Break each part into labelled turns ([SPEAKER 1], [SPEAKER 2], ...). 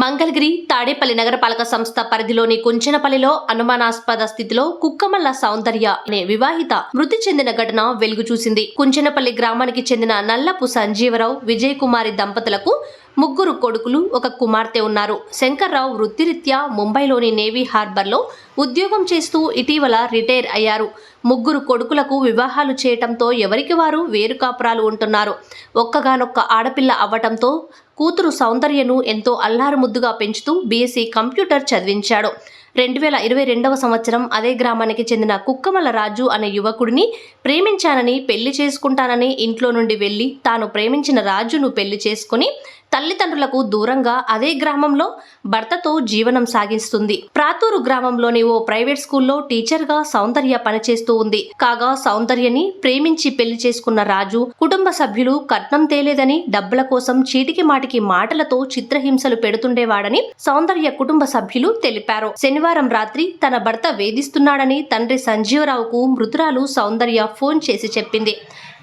[SPEAKER 1] మంగళగిరి తాడేపల్లి నగరపాలక సంస్థ పరిధిలోని కుంచనపల్లిలో అనుమానాస్పద స్థితిలో కుక్కమల్ల సౌందర్య అనే వివాహిత మృతి చెందిన ఘటన వెలుగు చూసింది. కుంచనపల్లి గ్రామానికి చెందిన నల్లపు సంజీవరావు విజయ్ కుమారి దంపతులకు ముగ్గురు కొడుకులు ఒక కుమార్తె ఉన్నారు. శంకర్రావు వృత్తిరీత్యా ముంబైలోని నేవీ హార్బర్లో ఉద్యోగం చేస్తూ ఇటీవల రిటైర్ అయ్యారు. ముగ్గురు కొడుకులకు వివాహాలు చేయటంతో ఎవరికి వారు వేరు కాపురాలు ఉంటున్నారు. ఒక్కగానొక్క ఆడపిల్ల అవ్వటంతో కూతురు సౌందర్యను ఎంతో అల్లారుముద్దుగా పెంచుతూ బీఎస్సీ కంప్యూటర్ చదివించాడు. రెండు వేల ఇరవై రెండవ సంవత్సరం అదే గ్రామానికి చెందిన కుక్కమల రాజు అనే యువకుడిని ప్రేమించానని పెళ్ళి చేసుకుంటానని ఇంట్లో నుండి వెళ్ళి తాను ప్రేమించిన రాజును పెళ్ళి చేసుకుని తల్లిదండ్రులకు దూరంగా అదే గ్రామంలో భర్తతో జీవనం సాగిస్తుంది. ప్రాతూరు గ్రామంలోని ఓ ప్రైవేట్ స్కూల్లో టీచర్గా సౌందర్య పనిచేస్తూ ఉంది. కాగా సౌందర్యని ప్రేమించి పెళ్ళి చేసుకున్న రాజు కుటుంబ సభ్యులు కట్నం తేలేదని డబ్బుల కోసం చీటికి మాటికి మాటలతో చిత్రహింసలు పెడుతుండేవాడని సౌందర్య కుటుంబ సభ్యులు తెలిపారు. శనివారం రాత్రి తన భర్త వేధిస్తున్నాడని తండ్రి సంజీవరావుకు మృతురాలు సౌందర్య ఫోన్ చేసి చెప్పింది.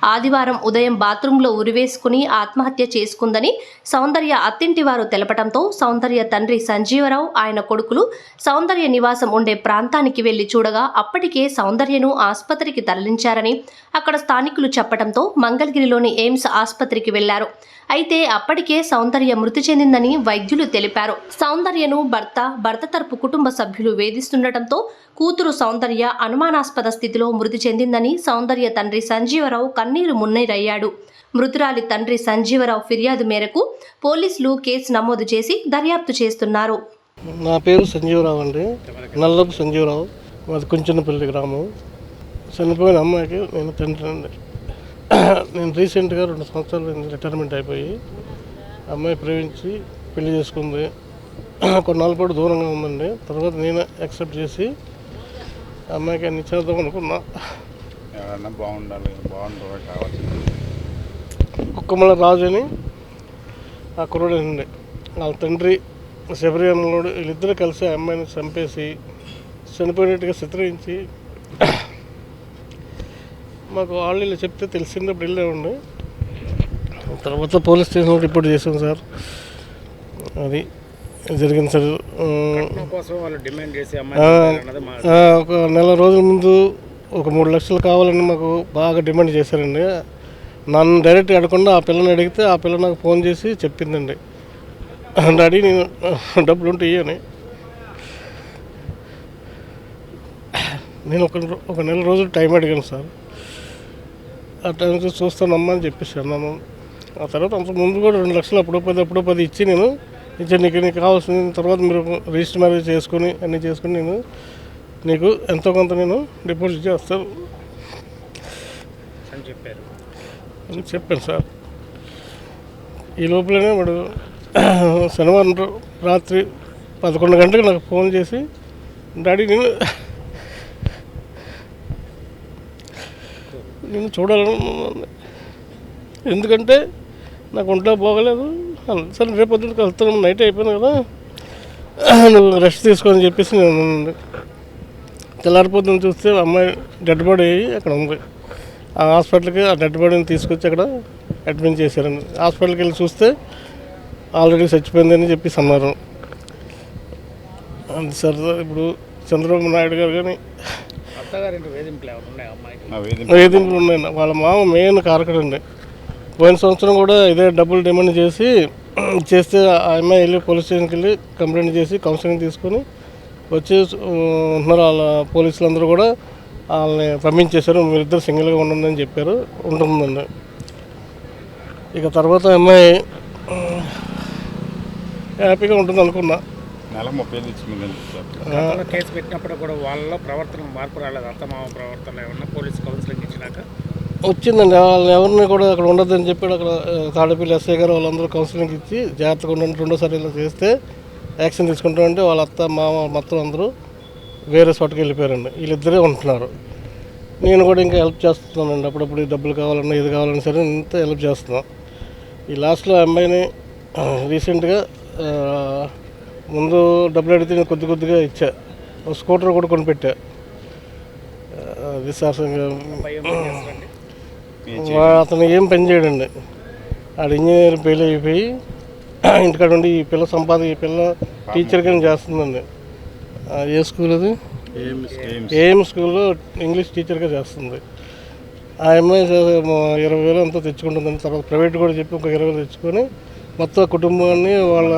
[SPEAKER 1] ఆదివారం ఉదయం బాత్రూంలో ఉరివేసుకుని ఆత్మహత్య చేసుకుందని సౌందర్య అత్తింటి వారు తెలపడంతో సౌందర్య తండ్రి సంజీవరావు ఆయన కొడుకులు సౌందర్య నివాసం ఉండే ప్రాంతానికి వెళ్ళి చూడగా అప్పటికే సౌందర్యను ఆసుపత్రికి తరలించారని అక్కడ స్థానికులు చెప్పడంతో మంగళగిరిలోని ఎయిమ్స్ ఆసుపత్రికి వెళ్ళారు. అయితే అప్పటికే సౌందర్య మృతి చెందిందని వైద్యులు తెలిపారు. సౌందర్యను భర్త భర్త తరపు కుటుంబ సభ్యులు వేధిస్తుండటంతో కూతురు సౌందర్య అనుమానాస్పద స్థితిలో మృతి చెందిందని సౌందర్య తండ్రి సంజీవరావు కన్నీరు మున్నీరయ్యాడు. మృతురాలి తండ్రి సంజీవరావు ఫిర్యాదు మేరకు పోలీసులు కేసు నమోదు చేసి దర్యాప్తు చేస్తున్నారు.
[SPEAKER 2] నా పేరు సంజీవరావు అండి. నల్లపు సంజీవరావు. మాది కొంచెన్నపల్లి గ్రామం. చనిపోయిన అమ్మాయికి నేను తండ్రి అండి నేను రీసెంట్గా రెండు సంవత్సరాలు రిటైర్మెంట్ అయిపోయి అమ్మాయి ప్రేమించి పెళ్ళి చేసుకుంది. కొన్నాళ్ళ పాటు దూరంగా ఉందండి. తర్వాత నేను యాక్సెప్ట్ చేసి అమ్మాయికి అన్ని చేద్దాం అనుకున్నా.
[SPEAKER 3] ఎవరన్నా బాగుండాలి కావాలి?
[SPEAKER 2] కుక్కమల రాజు అని ఆ కుర్రోడు అండి వాళ్ళ తండ్రి శబరిమలోడు వీళ్ళిద్దరూ కలిసి ఆ అమ్మాయిని చంపేసి చనిపోయినట్టుగా చిత్రహించి మాకు వాళ్ళు ఇలా చెప్తే తెలిసినప్పుడు వెళ్ళామండి తర్వాత పోలీస్ స్టేషన్ రిపోర్ట్ చేసాం సార్. అది జరిగింది సార్. ఒక నెల రోజుల ముందు ఒక మూడు లక్షలు కావాలని మాకు బాగా డిమాండ్ చేశారండి. నన్ను డైరెక్ట్ అడగకుండా ఆ పిల్లని అడిగితే ఆ పిల్ల నాకు ఫోన్ చేసి చెప్పిందండి. డాడీ నేను డబ్బులు ఉంటే ఇయ్యని. నేను ఒక ఒక నెల రోజులు టైం అడిగాను సార్. ఆ టైం చూసి చూస్తానమ్మా అని చెప్పేసి అన్నాను. ఆ తర్వాత అంత ముందు కూడా రెండు లక్షలు అప్పుడు పది అప్పుడు పది ఇచ్చి నేను ఇచ్చి నీకు నీకు కావాల్సింది తర్వాత మీరు రిజిస్టర్ మ్యారేజ్ చేసుకొని అన్నీ చేసుకొని నేను నీకు ఎంతో కొంత నేను డిపాజిట్ చేస్తాను
[SPEAKER 3] అని చెప్పారు.
[SPEAKER 2] అని చెప్పాను సార్. ఈ లోపలనే వాడు శనివారం రాత్రి పదకొండు గంటలకు నాకు ఫోన్ చేసి డాడీ నేను నేను చూడాలను ఎందుకంటే నాకు ఒంట్లో బాగలేదు. సరే రేపు పొద్దున్న కలుస్తాను నైట్ అయిపోయింది కదా. నువ్వు రెస్ట్ తీసుకొని చెప్పేసి నేను తెల్లారిపోతుంది చూస్తే అమ్మాయి డెడ్ బాడీ అయ్యి అక్కడ ఉంది. ఆ హాస్పిటల్కి ఆ డెడ్ బాడీని తీసుకొచ్చి అక్కడ అడ్మిట్ చేశారండి. హాస్పిటల్కి వెళ్ళి చూస్తే ఆల్రెడీ చచ్చిపోయిందని చెప్పేసి అన్నారు. అంతే సార్ ఇప్పుడు చంద్రబాబు నాయుడు గారు కానీ
[SPEAKER 3] వేధింపులు ఉన్నాయి అమ్మాయికి
[SPEAKER 2] వేధింపులు ఉన్నాయి వాళ్ళ మామ మెయిన్ కారకుడండి పోయిన సంవత్సరం కూడా ఇదే డబ్బులు డిమాండ్ చేసి చేస్తే ఆ అమ్మాయి వెళ్ళి పోలీస్ స్టేషన్కి వెళ్ళి కంప్లైంట్ చేసి కౌన్సిలింగ్ తీసుకొని వచ్చి ఉంటున్నారు వాళ్ళ పోలీసులు అందరూ కూడా. వాళ్ళని పంపించేశారు. మీరిద్దరు సింగిల్గా ఉండండి అని చెప్పారు. ఉంటుందండి. ఇక తర్వాత అమ్మాయి హ్యాపీగా ఉంటుంది అనుకున్నా.
[SPEAKER 3] నెల ముప్పై ఐదు ఇచ్చిందని చెప్పారు
[SPEAKER 4] గతంలో కేసు పెట్టినప్పుడు కూడా వాళ్ళ ప్రవర్తన మార్పు రాలేదు. అత్తమామ ప్రవర్తన ఏమన్నా పోలీస్ కౌన్సిలింగ్ ఇచ్చినాక?
[SPEAKER 2] వచ్చిందండి. వాళ్ళని ఎవరిని కూడా అక్కడ ఉండొద్దని చెప్పి అక్కడ తాడేపల్లి ఎస్ఐ గారు వాళ్ళందరూ కౌన్సిలింగ్ ఇచ్చి జాగ్రత్తగా ఉండండి. రెండోసారి ఇలా చేస్తే యాక్షన్ తీసుకుంటామంటే వాళ్ళ అత్త మామ మొత్తం అందరూ వేరే చోటకి వెళ్ళిపోయారండి. వీళ్ళిద్దరే ఉంటున్నారు. నేను కూడా ఇంకా హెల్ప్ చేస్తున్నానండి. అప్పుడప్పుడు ఈ డబ్బులు కావాలన్నా ఇది కావాలన్నా సరే ఇంత హెల్ప్ చేస్తున్నాను ఈ లాస్ట్లో అమ్మాయిని రీసెంట్గా ముందు డబ్బులు అడిగితే నేను కొద్ది కొద్దిగా ఇచ్చా. ఒక స్కూటర్ కూడా కొనిపెట్టా. ఆ, అది సార్ ఇంకా
[SPEAKER 4] భయం ఏం చేస్తారండి?
[SPEAKER 2] వా- అతను ఏం పని చేయడండి. ఆడు ఇంజనీర్ ఫెయిల్ అయిపోయి ఇంటికాడ ఉండి ఈ పిల్ల సంపాద ఈ పిల్ల టీచర్ కింద చేస్తుందండి. ఆ, ఏ స్కూల్ అది? ఏఎం స్కూల్లో ఇంగ్లీష్ టీచర్గా చేస్తుంది. ఆ అమ్మాయి ఇరవై వేలు అంతా తెచ్చుకుంటుందని తర్వాత ప్రైవేట్ కూడా చెప్పి ఒక ఇరవై వేలు తెచ్చుకొని మొత్తం కుటుంబాన్ని వాళ్ళ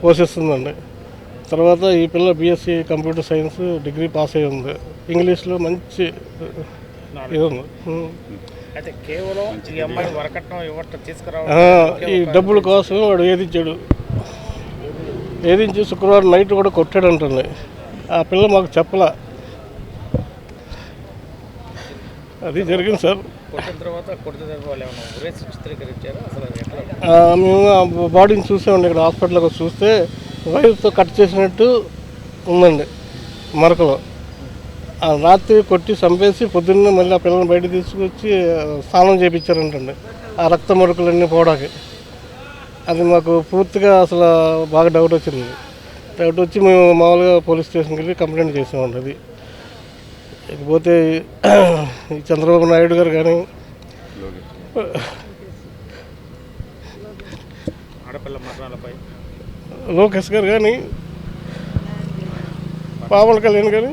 [SPEAKER 2] పోషిస్తుందండి. తర్వాత ఈ పిల్ల BSc computer science degree pass అయి ఉంది. ఇంగ్లీష్లో మంచి ఇది ఉంది.
[SPEAKER 4] ఈ అమ్మాయి వరకట్నం ఇవ్వటం
[SPEAKER 2] ఆ,
[SPEAKER 4] తీసుకురావడం
[SPEAKER 2] ఈ డబ్బుల కోసం వాడు ఏదిచ్చాడు ఏదించి శుక్రవారం నైట్ కూడా కొట్టాడు అంటుంది ఆ పిల్ల మాకు చెప్పలా. అది జరిగింది సార్.
[SPEAKER 4] కొట్టిన తర్వాత కొట్టిన తర్వాత వాళ్ళు ఏమైనా చిత్రీకరించారు? అసలు
[SPEAKER 2] మేము బాడీని చూసామండి ఇక్కడ హాస్పిటల్కి వచ్చి చూస్తే వైర్తో కట్ చేసినట్టు ఉందండి మరకలో. రాత్రి కొట్టి చంపేసి పొద్దున్నే మళ్ళీ ఆ పిల్లల్ని బయట తీసుకొచ్చి స్నానం చేయించారంటండి ఆ రక్త మరకలన్నీ పోవడానికి. అది మాకు పూర్తిగా అసలు బాగా డౌట్ వచ్చింది. డౌట్ వచ్చి మేము మామూలుగా పోలీస్ స్టేషన్కి వెళ్ళి కంప్లైంట్ చేసామండి అది. ఇకపోతే చంద్రబాబు నాయుడు గారు కానీ లోకేష్ గారు కానీ పవన్ కళ్యాణ్ కానీ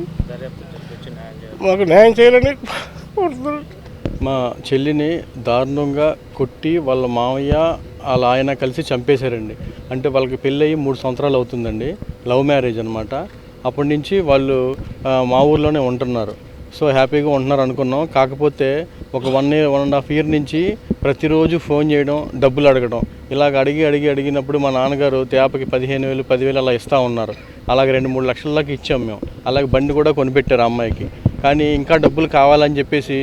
[SPEAKER 2] మాకు న్యాయం చేయాలని
[SPEAKER 5] మా చెల్లిని దారుణంగా కొట్టి వాళ్ళ మామయ్య వాళ్ళ ఆయన కలిసి చంపేశారండి. అంటే వాళ్ళకి పెళ్ళయి మూడు సంవత్సరాలు అవుతుందండి. లవ్ మ్యారేజ్ అనమాట అప్పటి నుంచి వాళ్ళు మా ఊర్లోనే ఉంటున్నారు. సో హ్యాపీగా ఉంటున్నారు అనుకున్నాం. కాకపోతే ఒక one year one and half year నుంచి ప్రతిరోజు ఫోన్ చేయడం డబ్బులు అడగడం. ఇలాగ అడిగి అడిగి అడిగినప్పుడు మా నాన్నగారు తేపకి పదిహేను వేలు పదివేలు అలా ఇస్తూ ఉన్నారు. అలాగే రెండు మూడు లక్షల దాకా ఇచ్చాం మేము. అలాగే బండి కూడా కొనిపెట్టారు అమ్మాయికి. కానీ ఇంకా డబ్బులు కావాలని చెప్పేసి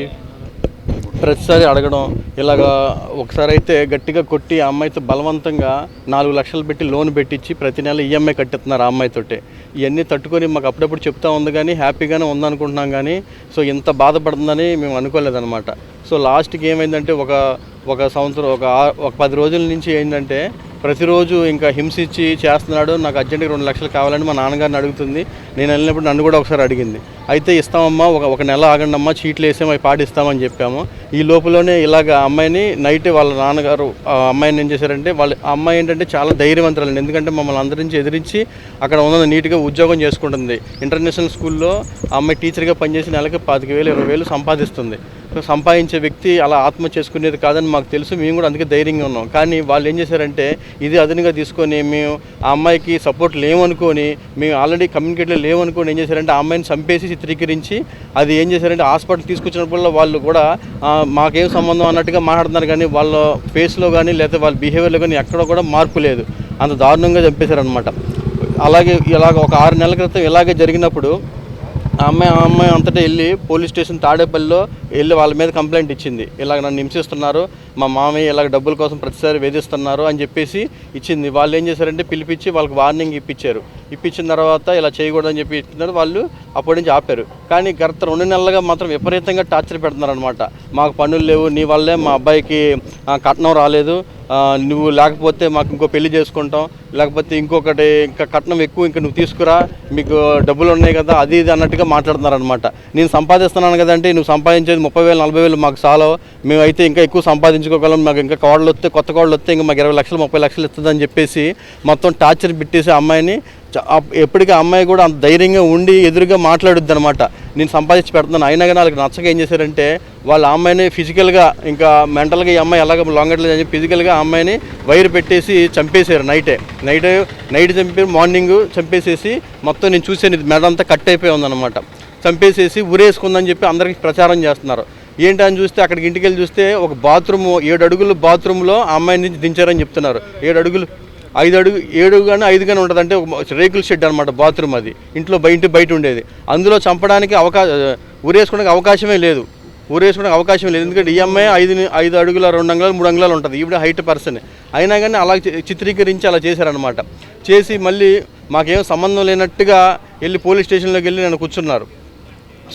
[SPEAKER 5] ప్రతిసారి అడగడం ఇలాగా ఒకసారి అయితే గట్టిగా కొట్టి ఆ అమ్మాయితో బలవంతంగా నాలుగు లక్షలు పెట్టి లోన్ పెట్టించి ప్రతి నెల ఈఎంఐ కట్టిస్తున్నారు ఆ అమ్మాయితోటి. ఇవన్నీ తట్టుకొని మాకు అప్పుడప్పుడు చెప్తా ఉంది కానీ హ్యాపీగానే ఉందనుకుంటున్నాం కానీ సో ఇంత బాధపడుతుందని మేము అనుకోలేదన్నమాట. సో లాస్ట్కి ఏమైందంటే ఒక ఒక సంవత్సరం ఒక ఒక పది రోజుల నుంచి ఏంటంటే ప్రతిరోజు ఇంకా హింసించి చేస్తున్నాడు నాకు అర్జెంటుగా రెండు లక్షలు కావాలని మా నాన్నగారిని అడుగుతుంది. నేను వెళ్ళినప్పుడు నన్ను కూడా ఒకసారి అడిగింది అయితే ఇస్తామమ్మా ఒక ఒక నెల ఆగండి అమ్మా చీట్లు వేసాము అవి పాటిస్తామని చెప్పాము. ఈ లోపలనే ఇలాగ అమ్మాయిని నైట్ వాళ్ళ నాన్నగారు అమ్మాయిని ఏం చేశారంటే వాళ్ళ అమ్మాయి ఏంటంటే చాలా ధైర్యవంతులండి ఎందుకంటే మమ్మల్ని అందరించి ఎదిరించి అక్కడ ఉన్నది నీట్గా ఉద్యోగం చేసుకుంటుంది. ఇంటర్నేషనల్ స్కూల్లో అమ్మాయి టీచర్గా పనిచేసి నెలకి పాతిక వేలు ఇరవై వేలు సంపాదిస్తుంది. సో సంపాదించే వ్యక్తి అలా ఆత్మ చేసుకునేది కాదని మాకు తెలుసు మేము కూడా అందుకే ధైర్యంగా ఉన్నాం. కానీ వాళ్ళు ఏం చేశారంటే ఇది అదనంగా తీసుకొని మేము ఆ అమ్మాయికి సపోర్ట్ లేమనుకొని మేము ఆల్రెడీ కమ్యూనికేట్లో లేవనుకోండి ఏం చేశారంటే ఆ అమ్మాయిని చంపేసి చిత్రీకరించి అది ఏం చేశారంటే హాస్పిటల్ తీసుకొచ్చినప్పుడు వాళ్ళు కూడా మాకేం సంబంధం అన్నట్టుగా మాట్లాడుతున్నారు కానీ వాళ్ళ ఫేస్లో కానీ లేకపోతే వాళ్ళ బిహేవియర్లో కానీ ఎక్కడ కూడా మార్పు లేదు. అంత దారుణంగా చంపేశారనమాట అలాగే ఇలాగ ఒక ఆరు నెలల క్రితం ఇలాగే జరిగినప్పుడు ఆ అమ్మాయి ఆ అమ్మాయి అంతటా వెళ్ళి పోలీస్ స్టేషన్ తాడేపల్లిలో వెళ్ళి వాళ్ళ మీద కంప్లైంట్ ఇచ్చింది. ఇలాగ నన్ను హింసిస్తున్నారు మా మామయ్య ఇలాగ డబ్బుల కోసం ప్రతిసారి వేధిస్తున్నారు అని చెప్పేసి ఇచ్చింది. వాళ్ళు ఏం చేశారంటే పిలిపించి వాళ్ళకి వార్నింగ్ ఇప్పించారు. ఇప్పించిన తర్వాత ఇలా చేయకూడదని చెప్పి ఇచ్చినారు వాళ్ళు అప్పటి నుంచి ఆపారు. కానీ గత రెండు నెలలుగా మాత్రం విపరీతంగా టార్చర్ పెడుతున్నారు అనమాట మాకు పనులు లేవు నీ వల్లే మా అబ్బాయికి కట్నం రాలేదు. నువ్వు లేకపోతే మాకు ఇంకో పెళ్ళి చేసుకుంటాం. లేకపోతే ఇంకొకటి ఇంకా కట్నం ఎక్కువ ఇంకా నువ్వు తీసుకురా మీకు డబ్బులు ఉన్నాయి కదా అది ఇది అన్నట్టుగా మాట్లాడుతున్నారనమాట నేను సంపాదిస్తున్నాను కదంటే నువ్వు సంపాదించేది ముప్పై వేలు నలభై వేలు మాకు చాలా. మేమైతే ఇంకా ఎక్కువ సంపాదించుకోగలం మాకు ఇంకా కోడలు వస్తే కొత్త కోడలు వస్తే ఇంకా మాకు ఇరవై లక్షలు ముప్పై లక్షలు ఇస్తుందని చెప్పేసి మొత్తం టార్చర్ పెట్టేసి ఆ అమ్మాయిని ఎప్పటికీ ఆ అమ్మాయి కూడా అంత ధైర్యంగా ఉండి ఎదురుగా మాట్లాడుద్ది అనమాట నేను సంపాదించి పెడుతున్నాను. అయినా కానీ వాళ్ళకి నచ్చక ఏం చేశారంటే వాళ్ళ అమ్మాయిని ఫిజికల్గా ఇంకా మెంటల్గా ఈ అమ్మాయి ఎలాగ లొంగట్లేదు అని ఫిజికల్గా అమ్మాయిని వైర్ పెట్టేసి చంపేశారు నైటే నైట్ నైట్ చంపి మార్నింగ్ చంపేసేసి మొత్తం నేను చూసాను ఇది మెడ అంతా కట్ అయిపోయి ఉందన్నమాట. చంపేసేసి ఉరేసుకుందని చెప్పి అందరికి ప్రచారం చేస్తున్నారు. ఏంటి అని చూస్తే అక్కడికి ఇంటికి వెళ్ళి చూస్తే ఒక బాత్రూమ్ ఏడు అడుగులు బాత్రూంలో ఆ అమ్మాయిని దించారని చెప్తున్నారు. ఏడు అడుగులు ఐదు అడుగు ఏడు కానీ ఐదు కానీ ఉంటుంది అంటే ఒక రేకుల షెడ్ అనమాట బాత్రూమ్ అది. ఇంట్లో బయట బయట ఉండేది. అందులో చంపడానికి అవకాశం ఉరేసుకోవడానికి అవకాశమే లేదు. ఊరేసుకోవడానికి అవకాశం లేదు. ఎందుకంటే ఈ అమ్మాయి ఐదు ఐదు అడుగుల రెండు అంగుళాలు మూడు అంగుళాలు ఉంటుంది. ఈవిడ హైట్ పర్సన్ అయినా కానీ అలా చిత్రీకరించి అలా చేశారనమాట చేసి మళ్ళీ మాకేం సంబంధం లేనట్టుగా వెళ్ళి పోలీస్ స్టేషన్లోకి వెళ్ళి నన్ను కూర్చున్నారు.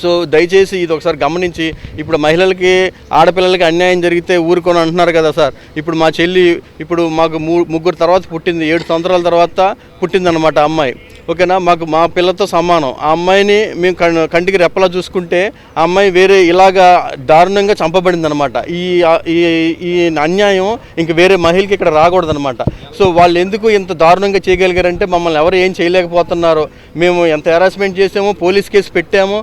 [SPEAKER 5] సో దయచేసి ఇది ఒకసారి గమనించి ఇప్పుడు మహిళలకి ఆడపిల్లలకి అన్యాయం జరిగితే ఊరుకొని అంటున్నారు కదా సార్. ఇప్పుడు మా చెల్లి ఇప్పుడు మాకు ముగ్గురు తర్వాత పుట్టింది ఏడు సంవత్సరాల తర్వాత పుట్టిందనమాట అమ్మాయి. ఓకేనా? మాకు మా పిల్లతో సమానం. ఆ అమ్మాయిని మేము కం- కంటికి రెప్పలా చూసుకుంటే ఆ అమ్మాయి వేరే ఇలాగా దారుణంగా చంపబడింది అనమాట ఈ ఈ ఈ అన్యాయం ఇంక వేరే మహిళకి ఇక్కడ రాకూడదనమాట సో వాళ్ళు ఎందుకు ఇంత దారుణంగా చేయగలిగారంటే మమ్మల్ని ఎవరు ఏం చేయలేకపోతున్నారు. మేము ఎంత హెరాస్మెంట్ చేసామో పోలీస్ కేసు పెట్టాము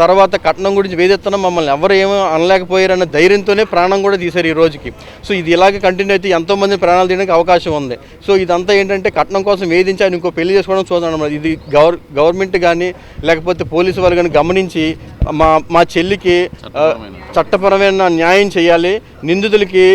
[SPEAKER 5] తర్వాత కట్నం గురించి వేదెత్తనం మమ్మల్ని ఎవరు ఏమో అనలేకపోయారన్న ధైర్యంతోనే ప్రాణం కూడా తీశారు ఈ రోజుకి. సో ఇది ఇలాగే కంటిన్యూ అయితే ఎంతోమంది ప్రాణాలు తీయడానికి అవకాశం ఉంది. సో ఇదంతా ఏంటంటే కట్నం కోసం వేధించి ఆయన ఇంకో పెళ్ళి చేసుకోవడం చూద్దాం అన్నమాట. ఇది గవర్ గవర్నమెంట్ కానీ లేకపోతే పోలీసు వాళ్ళు కానీ గమనించి మా మా చెల్లికి చట్టపరమైన న్యాయం చేయాలి. నిందితులకి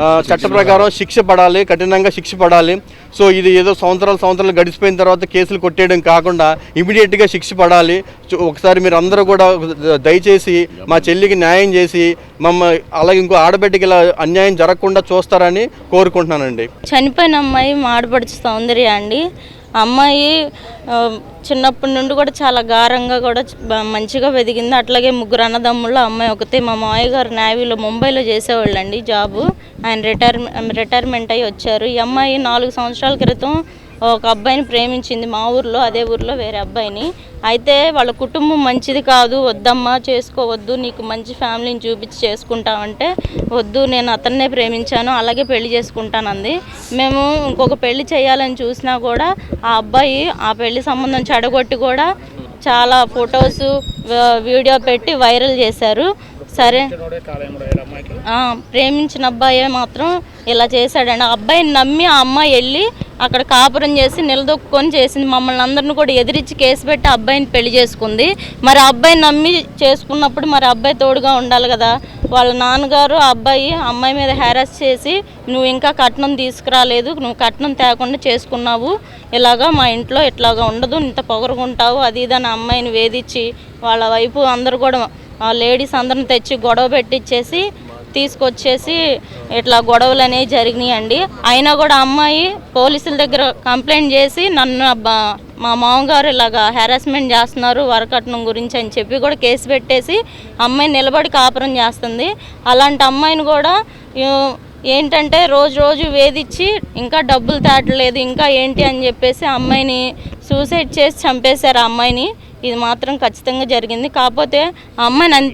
[SPEAKER 5] చట్ట ప్రకారం శిక్ష పడాలి కఠినంగా శిక్ష పడాలి. సో ఇది ఏదో సంవత్సరాలు సంవత్సరాలు గడిచిపోయిన తర్వాత కేసులు కొట్టేయడం కాకుండా ఇమీడియట్గా శిక్ష పడాలి. చు- ఒకసారి మీరు అందరూ కూడా దయచేసి మా చెల్లికి న్యాయం చేసి మమ్మ అలాగే ఇంకో ఆడబిడ్డకి ఇలా అన్యాయం జరగకుండా చూస్తారని కోరుకుంటున్నానండి.
[SPEAKER 6] చనిపోయిన అమ్మాయి మాడపడుచు సౌందర్య అండి. అమ్మాయి చిన్నప్పటి నుండి కూడా చాలా గారంగా కూడా మంచిగా వెదిగింది. అట్లాగే ముగ్గురు అన్నదమ్ముళ్ళు అమ్మాయి ఒకతే. మా మామయ్య గారు నేవీలో ముంబైలో చేసేవాళ్ళండి జాబు. ఆయన రిటైర్ రిటైర్మెంట్ అయ్యి వచ్చారు. ఈ అమ్మాయి నాలుగు సంవత్సరాల క్రితం ఒక అబ్బాయిని ప్రేమించింది మా ఊర్లో అదే ఊర్లో వేరే అబ్బాయిని. అయితే వాళ్ళ కుటుంబం మంచిది కాదు వద్దమ్మా చేసుకోవద్దు నీకు మంచి ఫ్యామిలీని చూపించి చేసుకుంటామంటే వద్దు నేను అతన్నే ప్రేమించాను అలాగే పెళ్ళి చేసుకుంటానంది. మేము ఇంకొక పెళ్ళి చేయాలని చూసినా కూడా ఆ అబ్బాయి ఆ పెళ్ళి సంబంధం చెడగొట్టి కూడా చాలా ఫొటోస్ వీడియో పెట్టి వైరల్ చేశారు. సరే. ప్రేమించిన అబ్బాయే మాత్రం ఇలా చేశాడండి. ఆ అబ్బాయిని నమ్మి ఆ అమ్మాయి వెళ్ళి అక్కడ కాపురం చేసి నిలదొక్కుని చేసింది. మమ్మల్ని అందరిని కూడా ఎదిరించి కేసు పెట్టి అబ్బాయిని పెళ్ళి చేసుకుంది. మరి అబ్బాయిని నమ్మి చేసుకున్నప్పుడు మరి అబ్బాయి తోడుగా ఉండాలి కదా. వాళ్ళ నాన్నగారు ఆ అబ్బాయి ఆ అమ్మాయి మీద హ్యారాస్ చేసి నువ్వు ఇంకా కట్నం తీసుకురాలేదు నువ్వు కట్నం తేకుండా చేసుకున్నావు. ఇలాగా మా ఇంట్లో ఇట్లాగా ఉండదు ఇంత పొగరుగుంటావు అది ఇది అని ఆ అమ్మాయిని వేధించి వాళ్ళ వైపు అందరూ కూడా లేడీస్ అందరిని తెచ్చి గొడవ పెట్టించేసి తీసుకొచ్చేసి ఇట్లా గొడవలు అనేవి జరిగినాయండి. అయినా కూడా అమ్మాయి పోలీసుల దగ్గర కంప్లైంట్ చేసి నన్ను మా మామగారు ఇలాగా హెరాస్మెంట్ చేస్తున్నారు వరకట్నం గురించి అని చెప్పి కూడా కేసు పెట్టేసి అమ్మాయి నిలబడి కాపురం చేస్తుంది. అలాంటి అమ్మాయిని కూడా ఏంటంటే రోజు రోజు వేధించి ఇంకా డబ్బులు తేటలేదు ఇంకా ఏంటి అని చెప్పేసి అమ్మాయిని సూసైడ్ చేసి చంపేశారు ఆ అమ్మాయిని. ఇది మాత్రం ఖచ్చితంగా జరిగింది. కాకపోతే అమ్మాయిని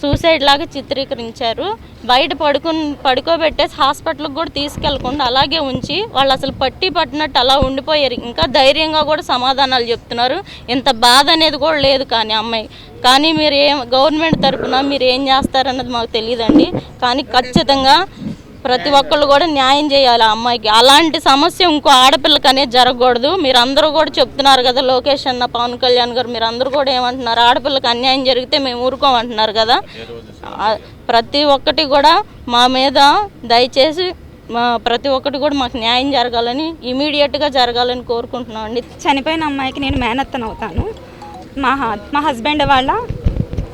[SPEAKER 6] సూసైడ్ లాగా చిత్రీకరించారు. బయట పడుకుని పడుకోబెట్టేసి హాస్పిటల్కి కూడా తీసుకెళ్ళకుండా అలాగే ఉంచి వాళ్ళు అసలు పట్టి పట్టినట్టు అలా ఉండిపోయారు. ఇంకా ధైర్యంగా కూడా సమాధానాలు చెప్తున్నారు. ఇంత బాధ అనేది కూడా లేదు కానీ అమ్మాయి. కానీ మీరు ఏం గవర్నమెంట్ తరఫున మీరు ఏం చేస్తారన్నది మాకు తెలియదండి. కానీ ఖచ్చితంగా ప్రతి ఒక్కళ్ళు కూడా న్యాయం చేయాలి ఆ అమ్మాయికి. అలాంటి సమస్య ఇంకో ఆడపిల్లకి అనేది జరగకూడదు. మీరు అందరూ కూడా చెప్తున్నారు కదా లోకేష్ అన్న పవన్ కళ్యాణ్ గారు మీరు అందరూ కూడా ఏమంటున్నారు ఆడపిల్లకి అన్యాయం జరిగితే మేము ఊరుకోమంటున్నారు కదా. ప్రతి ఒక్కటి కూడా మా మీద దయచేసి మా ప్రతి ఒక్కటి కూడా మాకు న్యాయం జరగాలని ఇమీడియట్గా జరగాలని కోరుకుంటున్నాం అండి.
[SPEAKER 7] చనిపోయిన అమ్మాయికి నేను మేనత్తను అవుతాను. మా మా హస్బెండ్ వాళ్ళ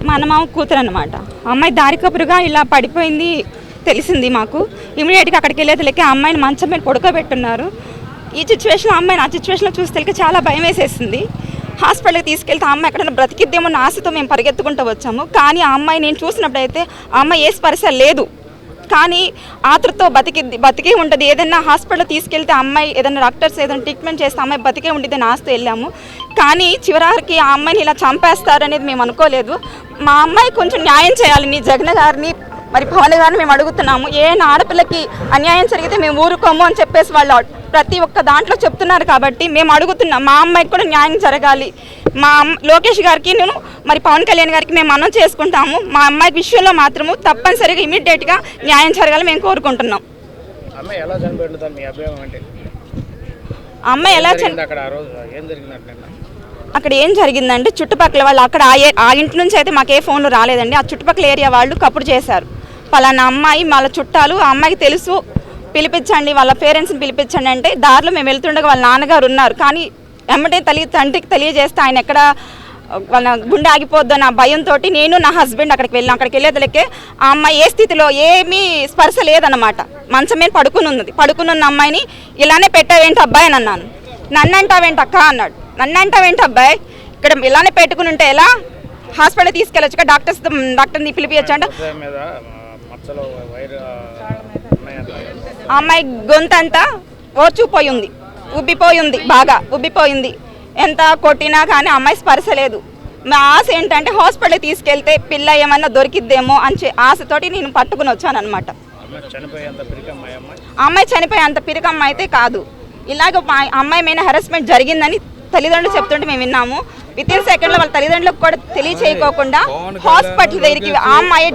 [SPEAKER 7] మా అన్నమామ కూతురు అనమాట అమ్మాయి దారికపురుగా ఇలా పడిపోయింది. తెలిసింది మాకు. ఇమీడియట్గా అక్కడికి వెళ్ళేది ఆ అమ్మాయిని మంచం మీద పడుకోబెట్టున్నారు. ఈ సిచ్యువేషన్లో అమ్మాయిని ఆ సిచ్యువేషన్లో చూస్తే చాలా భయం వేసేసింది. హాస్పిటల్కి తీసుకెళ్తే ఆ అమ్మాయి ఎక్కడైనా బ్రతికిద్దేమో అన్న ఆశతో మేము పరిగెత్తుకుంటూ వచ్చాము. కానీ ఆ అమ్మాయి నేను చూసినప్పుడైతే ఆ అమ్మాయి ఏ స్పర్శ లేదు. కానీ ఆతృతో బతికిద్ది బతికే ఉంటుంది. ఏదైనా హాస్పిటల్ తీసుకెళ్తే అమ్మాయి ఏదైనా డాక్టర్స్ ఏదైనా ట్రీట్మెంట్ చేస్తే అమ్మాయి బతికే ఉంటుంది అని ఆస్తి వెళ్ళాము. కానీ చివరికి ఆ అమ్మాయిని ఇలా చంపేస్తారు అనేది మేము అనుకోలేదు. మా అమ్మాయి కొంచెం న్యాయం చేయాలి. నీ జగన్ గారిని మరి పవన్ గారిని మేము అడుగుతున్నాము ఏ ఆడపిల్లకి అన్యాయం జరిగితే మేము ఊరుకోము అని చెప్పేసి వాళ్ళు ప్రతి ఒక్క దాంట్లో చెప్తున్నారు కాబట్టి మేము అడుగుతున్నాం మా అమ్మాయికి కూడా న్యాయం జరగాలి. మా అమ్మ- లోకేష్ గారికి నేను మరి పవన్ కళ్యాణ్ గారికి మేము మనం చేసుకుంటాము మా అమ్మాయి విషయంలో మాత్రము తప్పనిసరిగా ఇమీడియట్గా న్యాయం జరగాలి మేము కోరుకుంటున్నాం.
[SPEAKER 4] అమ్మాయి ఎలా అక్కడ ఏం
[SPEAKER 7] జరిగిందంటే చుట్టుపక్కల వాళ్ళు అక్కడ ఆ ఇంటి నుంచి అయితే మాకు ఏ ఫోన్లు రాలేదండి ఆ చుట్టుపక్కల ఏరియా వాళ్ళు కప్పుడు చేశారు. పలానా అమ్మాయి వాళ్ళ చుట్టాలు ఆ అమ్మాయికి తెలుసు పిలిపించండి వాళ్ళ పేరెంట్స్ని పిలిపించండి అంటే దారిలో మేము వెళ్తుండగా వాళ్ళ నాన్నగారు ఉన్నారు. కానీ ఎమ్మటే తల్లి తండ్రికి తెలియజేస్తే ఆయన ఎక్కడ వాళ్ళ గుండె ఆగిపోద్దు నా భయంతో నేను నా హస్బెండ్ అక్కడికి వెళ్ళాం. అక్కడికి వెళ్ళేదలకే ఆ అమ్మాయి ఏ స్థితిలో ఏమీ స్పర్శ లేదన్నమాట. మంచం మీద పడుకుని ఉన్నది. పడుకుని ఉన్న అమ్మాయిని ఇలానే పెట్టావేంటి అబ్బాయి అని అన్నాను. నన్ను అంటావేంటి అక్క అన్నాడు. నన్ను అంటావేంటి అబ్బాయి? ఇక్కడ ఇలానే పెట్టుకుని ఉంటే ఎలా? హాస్పిటల్ తీసుకెళ్ళొచ్చు డాక్టర్స్ డాక్టర్ని పిలిపించండి అమ్మాయి గొంతంతా ఓర్చుపోయి ఉంది ఉబ్బిపోయి ఉంది బాగా ఉబ్బిపోయింది. ఎంత కొట్టినా కానీ అమ్మాయి స్పర్శ లేదు మా ఆశ ఏంటంటే హాస్పిటల్కి తీసుకెళ్తే పిల్ల ఏమన్నా దొరికిద్దేమో అని ఆశతోటి నేను పట్టుకుని వచ్చాను అనమాట
[SPEAKER 4] అమ్మాయి?
[SPEAKER 7] చనిపోయే అంత పిరికమ్మ అయితే కాదు. ఇలాగ అమ్మాయి మీద హెరాస్మెంట్ జరిగిందని తల్లిదండ్రులు చెప్తుంటే మేము విన్నాము. విత్ ఇన్ సెకండ్లో వాళ్ళ తల్లిదండ్రులకు కూడా తెలియచేయకోకుండా హాస్పిటల్ దగ్గరికి ఆ అమ్మాయి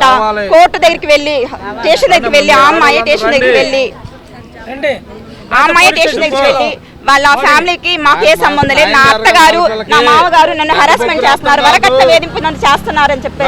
[SPEAKER 7] కోర్టు దగ్గరికి వెళ్ళి స్టేషన్ దగ్గరికి వెళ్ళి ఆ అమ్మాయి స్టేషన్ దగ్గరికి వెళ్ళి ఆ అమ్మాయి స్టేషన్ దగ్గరికి వెళ్ళి వాళ్ళ ఫ్యామిలీకి మాకు ఏ సంబంధం లేదు. నా అత్తగారు నా మామగారు నన్ను హరాస్మెంట్ చేస్తున్నారు. వరకట్న వేధింపు నన్ను చేస్తున్నారని చెప్పేసి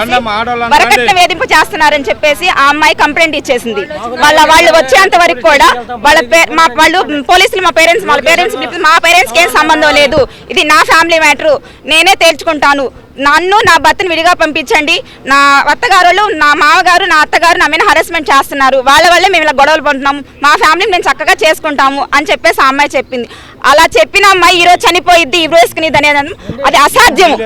[SPEAKER 7] వరకట్న వేధింపు చేస్తున్నారని చెప్పేసి ఆ అమ్మాయి కంప్లైంట్ ఇచ్చేసింది. వాళ్ళ వాళ్ళు వచ్చేంత వరకు కూడా వాళ్ళ పే- మా వాళ్ళు పోలీసులు మా పేరెంట్స్ వాళ్ళ పేరెంట్స్ మా పేరెంట్స్కి ఏం సంబంధం లేదు. ఇది నా ఫ్యామిలీ మ్యాటర్ నేనే తేల్చుకుంటాను. నన్ను నా భర్తను విడిగా పంపించండి. నా అత్తగారు నా మామగారు నా అత్తగారు నా మీద హరాస్మెంట్ చేస్తున్నారు. వాళ్ళ వల్లే మేము ఇలా గొడవలు పడుతున్నాము. మా ఫ్యామిలీని మేము చక్కగా చేసుకుంటాము అని చెప్పేసి ఆ అమ్మాయి చెప్పింది. అలా చెప్పిన అమ్మాయి ఈరోజు చనిపోయిద్ది ఈ రోజుకుని అనేది అది అసాధ్యము.